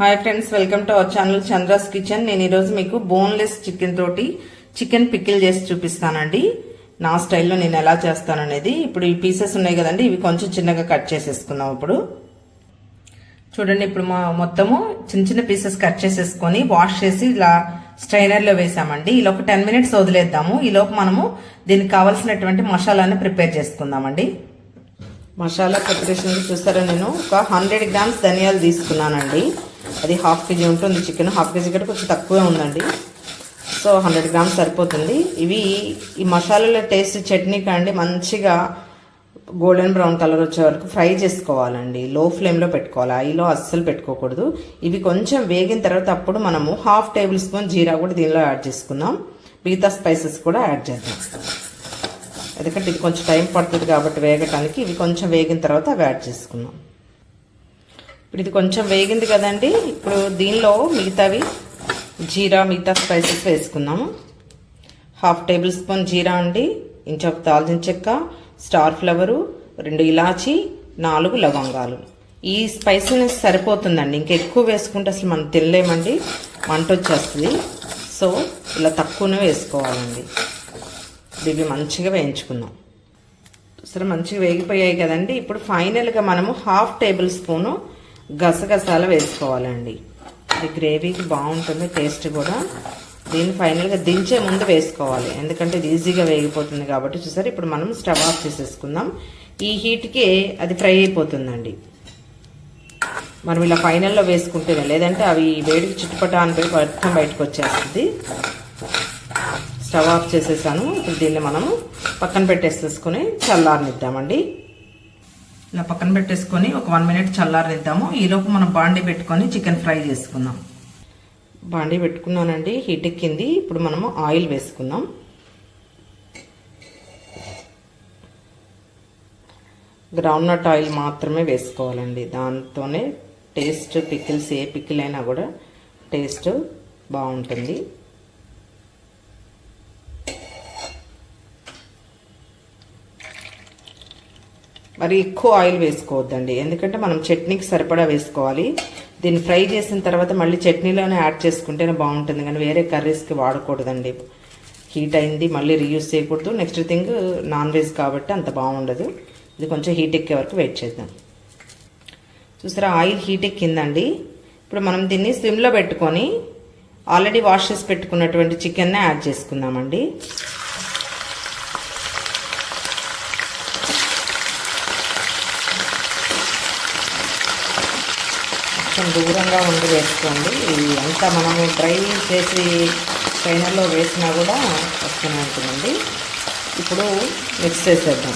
Hi friends welcome to our channel Chandra's kitchen నేను ఈరోజు మీకు బోన్లెస్ చికెన్ తోటి చికెన్ పికిల్ చేసి చూపిస్తానండి. నా స్టైల్లో నేను ఎలా చేస్తాననేది. ఇప్పుడు ఈ పీసెస్ ఉన్నాయి కదండి ఇవి కొంచెం చిన్నగా కట్ చేసేసుకుందాం ఇప్పుడు. చూడండి ఇప్పుడు మా మొత్తము చిన్న చిన్న పీసెస్ కట్ చేసేసుకొని వాష్ చేసి ఇలా స్ట్రైనర్లో వేసామండి. ఇలా ఒక టెన్ మినిట్స్ వదిలేద్దాము. ఈలోపు మనము దీనికి కావాల్సినటువంటి మసాలాని ప్రిపేర్ చేసుకుందామండి. మసాలా ప్రిపరేషన్ చూసారా నేను? ఒక హండ్రెడ్ గ్రామ్స్ ధనియాలు తీసుకున్నానండి. అది హాఫ్ కేజీ ఉంటుంది చికెన్ హాఫ్ కేజీ కంటే కొంచెం తక్కువే ఉందండి. సో హండ్రెడ్ గ్రామ్స్ సరిపోతుంది. ఇవి ఈ మసాలాల టేస్ట్ చట్నీ కండి మంచిగా గోల్డెన్ బ్రౌన్ కలర్ వచ్చే వరకు ఫ్రై చేసుకోవాలండి. లో ఫ్లేమ్లో పెట్టుకోవాలి ఐలో అస్సలు పెట్టుకోకూడదు. ఇవి కొంచెం వేగిన తర్వాత అప్పుడు మనము హాఫ్ టేబుల్ స్పూన్ జీరా కూడా దీనిలో యాడ్ చేసుకుందాం. మిగతా స్పైసెస్ కూడా యాడ్ చేద్దాం. ఎందుకంటే ఇది కొంచెం టైం పడుతుంది కాబట్టి వేగటానికి ఇవి కొంచెం వేగిన తర్వాత అవి యాడ్ చేసుకుందాం. ఇప్పుడు ఇది కొంచెం వేగింది కదండి. ఇప్పుడు దీనిలో మిగతావి జీరా మిగతా స్పైసెస్ వేసుకుందాము. హాఫ్ టేబుల్ స్పూన్ జీరా అండి. ఇంచొక దాల్చిన చెక్క స్టార్ ఫ్లవరు రెండు ఇలాచి నాలుగు లవంగాలు. ఈ స్పైసీనెస్ సరిపోతుందండి. ఇంకా ఎక్కువ వేసుకుంటే అసలు మనం తినలేమండి. మంట వచ్చేస్తుంది. సో ఇలా తక్కువనే వేసుకోవాలండి. ఇవి మంచిగా వేయించుకుందాం. సరే మంచిగా వేగిపోయాయి కదండి. ఇప్పుడు ఫైనల్గా మనము హాఫ్ టేబుల్ స్పూను గసగసాలు వేసుకోవాలండి. ఇది గ్రేవీకి బాగుంటుంది టేస్ట్ కూడా. దీన్ని ఫైనల్గా దించే ముందు వేసుకోవాలి. ఎందుకంటే ఇది ఈజీగా వేగిపోతుంది కాబట్టి చూసారు ఇప్పుడు మనం స్టవ్ ఆఫ్ చేసేసుకుందాం. ఈ హీట్కి అది ఫ్రై అయిపోతుందండి. మనం ఇలా ఫైనల్లో వేసుకుంటేనే లేదంటే అవి వేడికి చుట్టుపట్ట అనిపోయి మొత్తం బయటకు వచ్చేస్తుంది. స్టవ్ ఆఫ్ చేసేసాను. ఇప్పుడు దీన్ని మనము పక్కన పెట్టేసేసుకొని చల్లారనిద్దామండి. ఇలా పక్కన పెట్టేసుకొని ఒక వన్ మినిట్ చల్లారనిద్దాము. ఈలోపు మనం బాండీ పెట్టుకొని చికెన్ ఫ్రై చేసుకుందాం. బాండీ పెట్టుకున్నానండి హీట్ ఎక్కింది. ఇప్పుడు మనము ఆయిల్ వేసుకుందాం. గ్రౌండ్ నట్ ఆయిల్ మాత్రమే వేసుకోవాలండి. దాంతోనే టేస్ట్ పికిల్స్ ఏ పికిల్ అయినా కూడా టేస్ట్ బాగుంటుంది. మరి ఎక్కువ ఆయిల్ వేసుకోవద్దండి. ఎందుకంటే మనం చట్నీకి సరిపడా వేసుకోవాలి. దీన్ని ఫ్రై చేసిన తర్వాత మళ్ళీ చట్నీలోనే యాడ్ చేసుకుంటేనే బాగుంటుంది. కానీ వేరే కర్రీస్కి వాడకూడదండి. హీట్ అయింది మళ్ళీ రీయూస్ చేయకూడదు. నెక్స్ట్ థింగ్ నాన్ వెజ్ కాబట్టి అంత బాగుండదు. ఇది కొంచెం హీట్ ఎక్కే వరకు వెయిట్ చేద్దాం. చూసారా ఆయిల్ హీట్ ఎక్కిందండి. ఇప్పుడు మనం దీన్ని స్విమ్లో పెట్టుకొని ఆల్రెడీ వాష్ చేసి పెట్టుకున్నటువంటి చికెన్నే యాడ్ చేసుకుందామండి. కొంచెం దూరంగా ఉండి వేసుకోండి. ఇది అంతా మనము డ్రై చేసి ట్రైనర్లో వేసినా కూడా వస్తూనే ఉంటుందండి. ఇప్పుడు మిక్స్ చేసేద్దాం.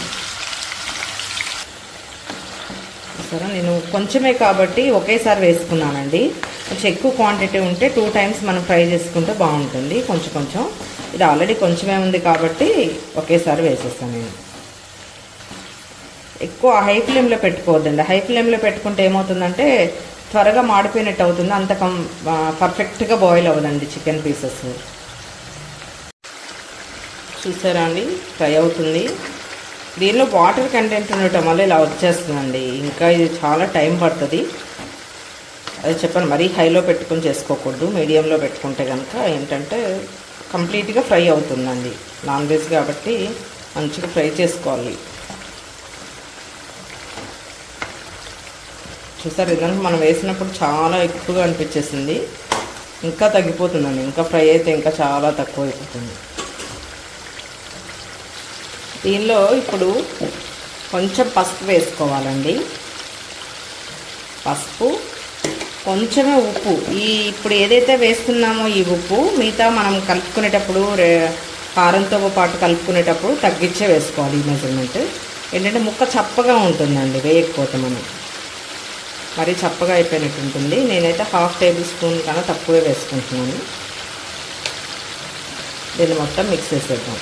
సరే నేను కొంచెమే కాబట్టి ఒకేసారి వేసుకున్నానండి. కొంచెం ఎక్కువ క్వాంటిటీ ఉంటే టూ టైమ్స్ మనం ఫ్రై చేసుకుంటే బాగుంటుంది. కొంచెం కొంచెం. ఇది ఆల్రెడీ కొంచెమే ఉంది కాబట్టి ఒకేసారి వేసేస్తాను నేను. ఎక్కువ హై ఫ్లేమ్లో పెట్టుకోవద్దండి. హై ఫ్లేమ్లో పెట్టుకుంటే ఏమవుతుందంటే త్వరగా మాడిపోయినట్టు అవుతుంది. అంత కం పర్ఫెక్ట్గా బాయిల్ అవ్వదండి చికెన్ పీసెస్ చూసారా అండి? ఫ్రై అవుతుంది. దీనిలో వాటర్ కంటెంట్ ఉండటం వల్ల ఇలా వచ్చేస్తుందండి. ఇంకా ఇది చాలా టైం పడుతుంది. అదే చెప్పాను మరీ హైలో పెట్టుకొని చేసుకోకూడదు. మీడియంలో పెట్టుకుంటే కనుక ఏంటంటే కంప్లీట్గా ఫ్రై అవుతుందండి. నాన్ వెజ్ కాబట్టి మంచిగా ఫ్రై చేసుకోవాలి. చూసారు ఇదంతా మనం వేసినప్పుడు చాలా ఎక్కువగా అనిపించేసింది. ఇంకా తగ్గిపోతుందండి ఇంకా ఫ్రై అయితే ఇంకా చాలా తక్కువ అయిపోతుంది దీనిలో ఇప్పుడు కొంచెం పసుపు వేసుకోవాలండి. పసుపు కొంచెమే ఉప్పు. ఈ ఇప్పుడు ఏదైతే వేస్తున్నామో ఈ ఉప్పు మిగతా మనం కలుపుకునేటప్పుడు కారంతో పాటు కలుపుకునేటప్పుడు తగ్గించే వేసుకోవాలి ఈ మెజర్మెంట్ ఏంటంటే ముక్క చప్పగా ఉంటుందండి వేయకపోతే మనం. మరీ చప్పగా అయిపోయినట్టు ఉంటుంది. నేనైతే హాఫ్ టేబుల్ స్పూన్ కన్నా తక్కువే వేసుకుంటున్నాను. దీన్ని మొత్తం మిక్స్ చేసేద్దాం.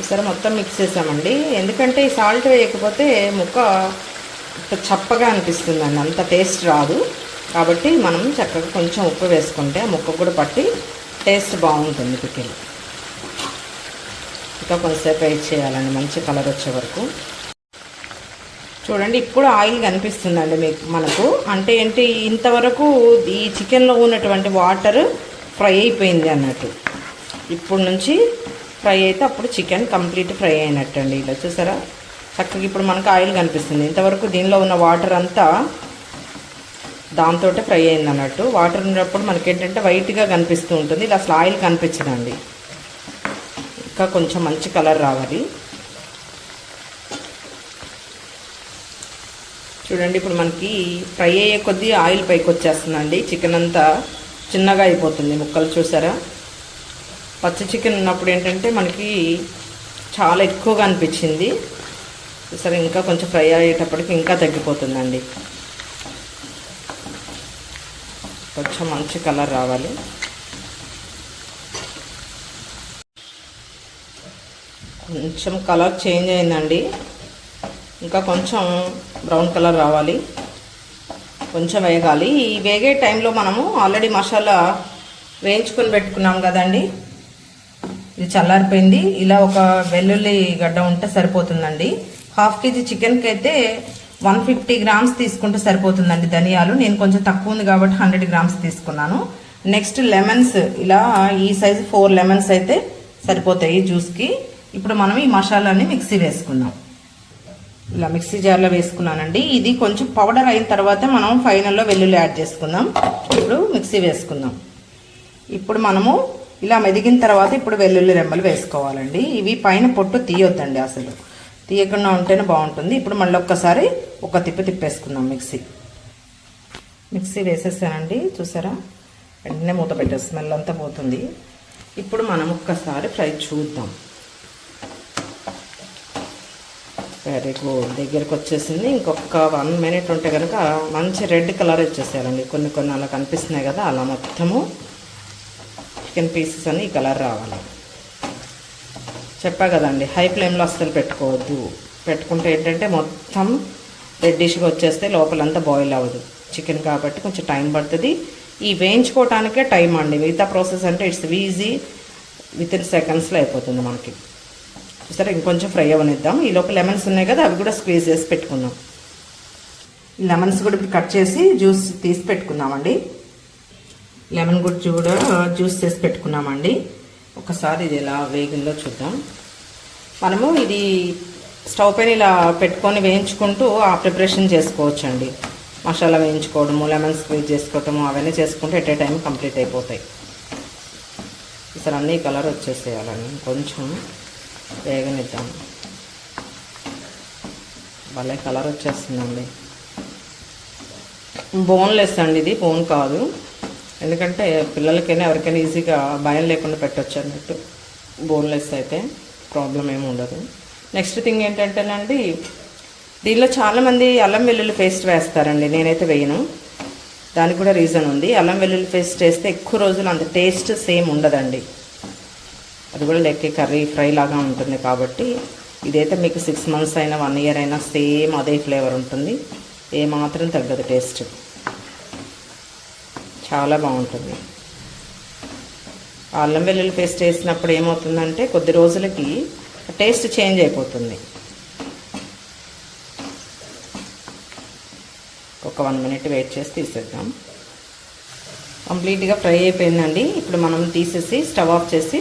ఈసారి మొత్తం మిక్స్ చేసామండి. ఎందుకంటే ఈ సాల్ట్ వేయకపోతే ముక్క చప్పగా అనిపిస్తుందండి. అంత టేస్ట్ రాదు. కాబట్టి మనం చక్కగా కొంచెం ఉప్పు వేసుకుంటే ఆ ముక్క కూడా పట్టి టేస్ట్ బాగుంటుంది పికిల్ ఇంకా కొంతసేపు వెయిట్ చేయాలండి. మంచి కలర్ వచ్చే వరకు. చూడండి ఇప్పుడు ఆయిల్ కనిపిస్తుందండి మీకు మనకు. అంటే ఏంటి ఇంతవరకు ఈ చికెన్లో ఉన్నటువంటి వాటర్ ఫ్రై అయిపోయింది అన్నట్టు. ఇప్పుడు నుంచి ఫ్రై అయితే అప్పుడు చికెన్ కంప్లీట్ ఫ్రై అయినట్టు అండి ఇలా చూసారా? చక్కగా ఇప్పుడు మనకు ఆయిల్ కనిపిస్తుంది. ఇంతవరకు దీనిలో ఉన్న వాటర్ అంతా దాంతో ఫ్రై అయింది అన్నట్టు. వాటర్ ఉన్నప్పుడు మనకి ఏంటంటే వైట్గా కనిపిస్తూ ఉంటుంది. ఇలా అసలు ఆయిల్ కనిపించదండి. ఇంకా కొంచెం మంచి కలర్ రావాలి. చూడండి ఇప్పుడు మనకి ఫ్రై అయ్యే కొద్దీ ఆయిల్ పైకి వచ్చేస్తుందండి. చికెన్ అంతా చిన్నగా అయిపోతుంది. ముక్కలు చూసారా? పచ్చి చికెన్ ఉన్నప్పుడు ఏంటంటే మనకి చాలా ఎక్కువగా అనిపించింది. సరే ఇంకా కొంచెం ఫ్రై అయ్యేటప్పటికి ఇంకా తగ్గిపోతుందండి. కొంచెం మంచి కలర్ రావాలి. కొంచెం కలర్ చేంజ్ అయిందండి. ఇంకా కొంచెం బ్రౌన్ కలర్ రావాలి. కొంచెం వేగాలి. ఈ వేగే టైంలో మనము ఆల్రెడీ మసాలా వేయించుకొని పెట్టుకున్నాం కదండి. ఇది చల్లారిపోయింది. ఇలా ఒక వెల్లుల్లి గడ్డ ఉంటే సరిపోతుందండి. హాఫ్ కేజీ చికెన్కి అయితే వన్ ఫిఫ్టీ గ్రామ్స్ తీసుకుంటే సరిపోతుందండి ధనియాలు. నేను కొంచెం తక్కువ ఉంది కాబట్టి హండ్రెడ్ గ్రామ్స్ తీసుకున్నాను. Next lemons. ఇలా ఈ సైజు ఫోర్ లెమన్స్ అయితే సరిపోతాయి జ్యూస్కి. ఇప్పుడు మనం ఈ మసాలాని మిక్సీ వేసుకుందాం. ఇలా మిక్సీ జార్లో వేసుకున్నానండి. ఇది కొంచెం పౌడర్ అయిన తర్వాత మనం ఫైనల్లో వెల్లుల్లి యాడ్ చేసుకుందాం. ఇప్పుడు మిక్సీ వేసుకుందాం. ఇప్పుడు మనము ఇలా మెదిగిన తర్వాత ఇప్పుడు వెల్లుల్లి రెమ్మలు వేసుకోవాలండి. ఇవి పైన పొట్టు తీయొద్దండి అసలు. తీయకుండా ఉంటేనే బాగుంటుంది. ఇప్పుడు మళ్ళీ ఒక్కసారి ఒక తిప్పి తిప్పేసుకుందాం మిక్సీ. మిక్సీ వేసేసానండి. చూసారా? వెంటనే మూత పెట్టే స్మెల్ అంతా పోతుంది. ఇప్పుడు మనం ఒక్కసారి ఫ్రై చూద్దాం. వెరీ గుడ్ దగ్గరికి వచ్చేసింది. ఇంకొక వన్ మినిట్ ఉంటే కనుక మంచి రెడ్ కలర్ వచ్చేసారండి. కొన్ని కొన్ని అలా కనిపిస్తున్నాయి కదా అలా మొత్తము చికెన్ పీసెస్ అని ఈ కలర్ రావాలి. చెప్పా కదండి హై ఫ్లేమ్లో అస్సలు పెట్టుకోవద్దు. పెట్టుకుంటే ఏంటంటే మొత్తం రెడ్డిష్గా వచ్చేస్తే లోపలంతా బాయిల్ అవ్వదు. చికెన్ కాబట్టి కొంచెం టైం పడుతుంది. ఈ వేయించుకోవటానికే టైం అండి. మిగతా ప్రాసెస్ అంటే ఇట్స్ ఈజీ విత్ ఇన్ సెకండ్స్లో అయిపోతుంది మనకి. సరే ఇంకొంచెం ఫ్రై అవ్వనిద్దాం ఈ లోపల లెమన్స్ ఉన్నాయి కదా అవి కూడా స్క్వీజ్ చేసి పెట్టుకుందాం. లెమన్స్ కూడా ఇప్పుడు కట్ చేసి జ్యూస్ తీసి పెట్టుకుందామండి. లెమన్ గుడ్జు కూడా జ్యూస్ చేసి పెట్టుకున్నామండి ఒకసారి ఇది ఎలా వేగిందో చూద్దాం. మనము ఇది స్టవ్ పైన ఇలా పెట్టుకొని వేయించుకుంటూ ఆ ప్రిపరేషన్ చేసుకోవచ్చండి. మసాలా వేయించుకోవడము లెమన్ స్క్వీజ్ చేసుకోవటము అవన్నీ చేసుకుంటే ఎట్ ఏ టైం కంప్లీట్ అయిపోతాయి. ఈసారి అన్ని కలర్ వచ్చేసేయాలండి కొంచెం వేగనిద్దాం. భలే కలర్ వచ్చేస్తుందండి. బోన్లెస్ అండి ఇది బోన్ కాదు. ఎందుకంటే పిల్లలకైనా ఎవరికైనా ఈజీగా భయం లేకుండా పెట్టచ్చు అన్నట్టు. బోన్లెస్ అయితే ప్రాబ్లం ఏమి ఉండదు. నెక్స్ట్ థింగ్ ఏంటంటేనండి దీనిలో చాలామంది అల్లం వెల్లుల్లి పేస్ట్ వేస్తారండి. నేనైతే వేయను. దానికి కూడా రీజన్ ఉంది. అల్లం వెల్లుల్లి పేస్ట్ వేస్తే ఎక్కువ రోజులు అంత టేస్ట్ సేమ్ ఉండదండి. అది కూడా లెక్కి కర్రీ ఫ్రై లాగా ఉంటుంది కాబట్టి ఇదైతే మీకు సిక్స్ మంత్స్ అయినా వన్ ఇయర్ అయినా సేమ్ అదే ఫ్లేవర్ ఉంటుంది. ఏమాత్రం తగ్గదు టేస్ట్ చాలా బాగుంటుంది. అల్లం వెల్లుల్లి పేస్ట్ వేసినప్పుడు ఏమవుతుందంటే కొద్ది రోజులకి టేస్ట్ చేంజ్ అయిపోతుంది. ఒక వన్ మినిట్ వెయిట్ చేసి తీసేద్దాం. కంప్లీట్గా ఫ్రై అయిపోయిందండి. ఇప్పుడు మనం తీసేసి స్టవ్ ఆఫ్ చేసి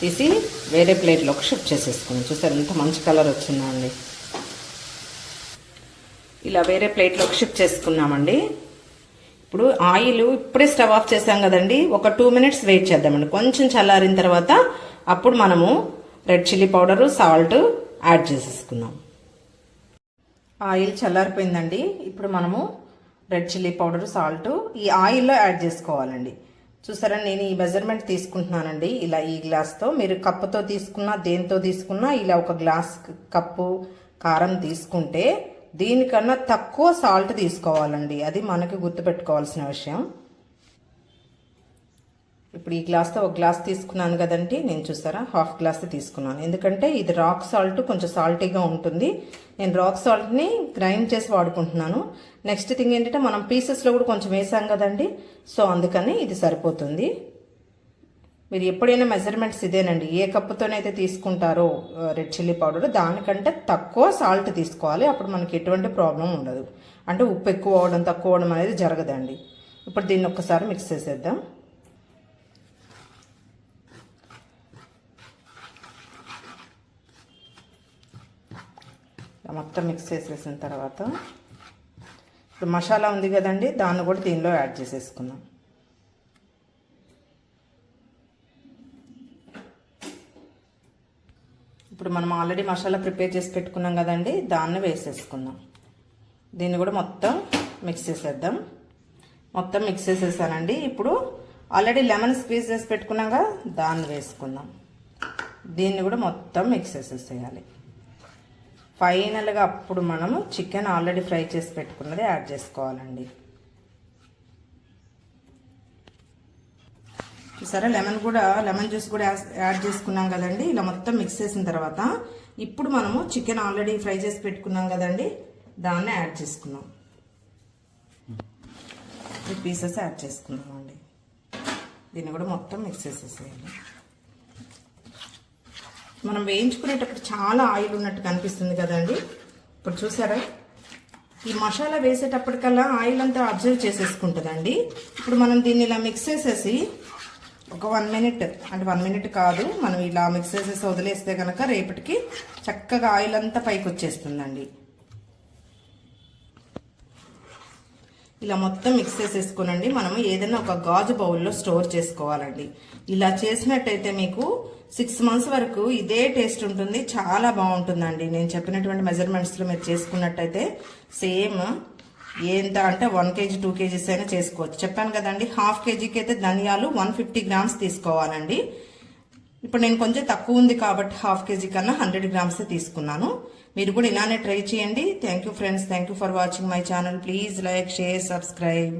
తీసి వేరే ప్లేట్లోకి షిఫ్ట్ చేసేసుకున్నాం చూసారు ఎంత మంచి కలర్ వచ్చిందండి. ఇలా వేరే ప్లేట్లోకి షిఫ్ట్ చేసుకున్నామండి. ఇప్పుడు ఆయిల్ ఇప్పుడే స్టవ్ ఆఫ్ చేసాం కదండి. ఒక టూ మినిట్స్ వెయిట్ చేద్దామండి. కొంచెం చల్లారిన తర్వాత అప్పుడు మనము red chilli powder salt add చేసేసుకుందాం. ఆయిల్ చల్లారిపోయిందండి. ఇప్పుడు మనము రెడ్ చిల్లీ పౌడరు సాల్ట్ ఈ ఆయిల్లో యాడ్ చేసుకోవాలండి. చూసారా నేను ఈ మెజర్మెంట్ తీసుకుంటున్నానండి. ఇలా ఈ గ్లాస్తో మీరు కప్పుతో తీసుకున్నా దేంతో తీసుకున్నా ఇలా ఒక గ్లాస్ కప్పు కారం తీసుకుంటే దీనికన్నా తక్కువ సాల్ట్ తీసుకోవాలండి. అది మనకి గుర్తుపెట్టుకోవాల్సిన విషయం. ఇప్పుడు ఈ గ్లాస్తో ఒక గ్లాస్ తీసుకున్నాను కదండి నేను చూసారా? హాఫ్ గ్లాస్ తీసుకున్నాను. ఎందుకంటే ఇది రాక్ సాల్ట్ కొంచెం సాల్టీగా ఉంటుంది. నేను రాక్ సాల్ట్ని గ్రైండ్ చేసి వాడుకుంటున్నాను. నెక్స్ట్ థింగ్ ఏంటంటే మనం పీసెస్లో కూడా కొంచెం వేసాం కదండి. సో అందుకని ఇది సరిపోతుంది. మీరు ఎప్పుడైనా మెజర్మెంట్స్ ఇదేనండి. ఏ కప్పుతోనైతే తీసుకుంటారో రెడ్ చిల్లీ పౌడర్ దానికంటే తక్కువ సాల్ట్ తీసుకోవాలి. అప్పుడు మనకి ఎటువంటి ప్రాబ్లం ఉండదు. అంటే ఉప్పు ఎక్కువ అవడం తక్కువ అవడం అనేది జరగదండి. ఇప్పుడు దీన్ని ఒక్కసారి మిక్స్ చేసేద్దాం. మొత్తం మిక్స్ చేసేసిన తర్వాత ఇప్పుడు మసాలా ఉంది కదండి దాన్ని కూడా దీనిలో యాడ్ చేసేసుకుందాం. ఇప్పుడు మనం ఆల్రెడీ మసాలా ప్రిపేర్ చేసి పెట్టుకున్నాం కదండి దాన్ని వేసేసుకుందాం. దీన్ని కూడా మొత్తం మిక్స్ చేసేద్దాం. మొత్తం మిక్స్ చేసేసానండి. ఇప్పుడు ఆల్రెడీ లెమన్ స్క్వీజ్ చేసి పెట్టుకున్నాక దాన్ని వేసుకుందాం. దీన్ని కూడా మొత్తం మిక్స్ చేసేసేయాలి. ఫైనల్గా అప్పుడు మనము చికెన్ ఆల్రెడీ ఫ్రై చేసి పెట్టుకున్నది యాడ్ చేసుకోవాలండి. సరే లెమన్ కూడా లెమన్ జ్యూస్ కూడా యాడ్ చేసుకున్నాం కదండి. ఇలా మొత్తం మిక్స్ చేసిన తర్వాత ఇప్పుడు మనము చికెన్ ఆల్రెడీ ఫ్రై చేసి పెట్టుకున్నాం కదండి. దాన్ని యాడ్ చేసుకున్నాం. ఈ పీసెస్ యాడ్ చేసుకున్నామండి. దీన్ని కూడా మొత్తం మిక్స్ చేసేసేయండి. మనం వేయించుకునేటప్పుడు చాలా ఆయిల్ ఉన్నట్టు కనిపిస్తుంది కదండి. ఇప్పుడు చూసారా? ఈ మసాలా వేసేటప్పటికల్లా ఆయిల్ అంతా అబ్జర్వ్ చేసేసుకుంటుందండి. ఇప్పుడు మనం దీన్ని ఇలా మిక్స్ చేసేసి ఒక వన్ మినిట్ అంటే వన్ మినిట్ కాదు మనం ఇలా మిక్స్ చేసేసి వదిలేస్తే కనుక రేపటికి చక్కగా ఆయిల్ అంతా పైకి వచ్చేస్తుందండి ఇలా మొత్తం మిక్స్ చేసేసుకోనండి. మనము ఏదైనా ఒక గాజు బౌల్లో స్టోర్ చేసుకోవాలండి. ఇలా చేసినట్టయితే మీకు సిక్స్ మంత్స్ వరకు ఇదే టేస్ట్ ఉంటుంది. చాలా బాగుంటుందండి. నేను చెప్పినటువంటి మెజర్మెంట్స్లో మీరు చేసుకున్నట్టయితే సేమ్ ఎంత అంటే వన్ కేజీ టూ కేజీస్ అయినా చేసుకోవచ్చు. చెప్పాను కదండి హాఫ్ కేజీకి అయితే ధనియాలు వన్ ఫిఫ్టీ గ్రామ్స్ తీసుకోవాలండి. ఇప్పుడు నేను కొంచెం తక్కువ ఉంది కాబట్టి హాఫ్ కేజీ కన్నా హండ్రెడ్ గ్రామ్స్ తీసుకున్నాను. మీరు కూడా ఇలానే ట్రై చేయండి. Thank you friends thank you for watching my channel please like share subscribe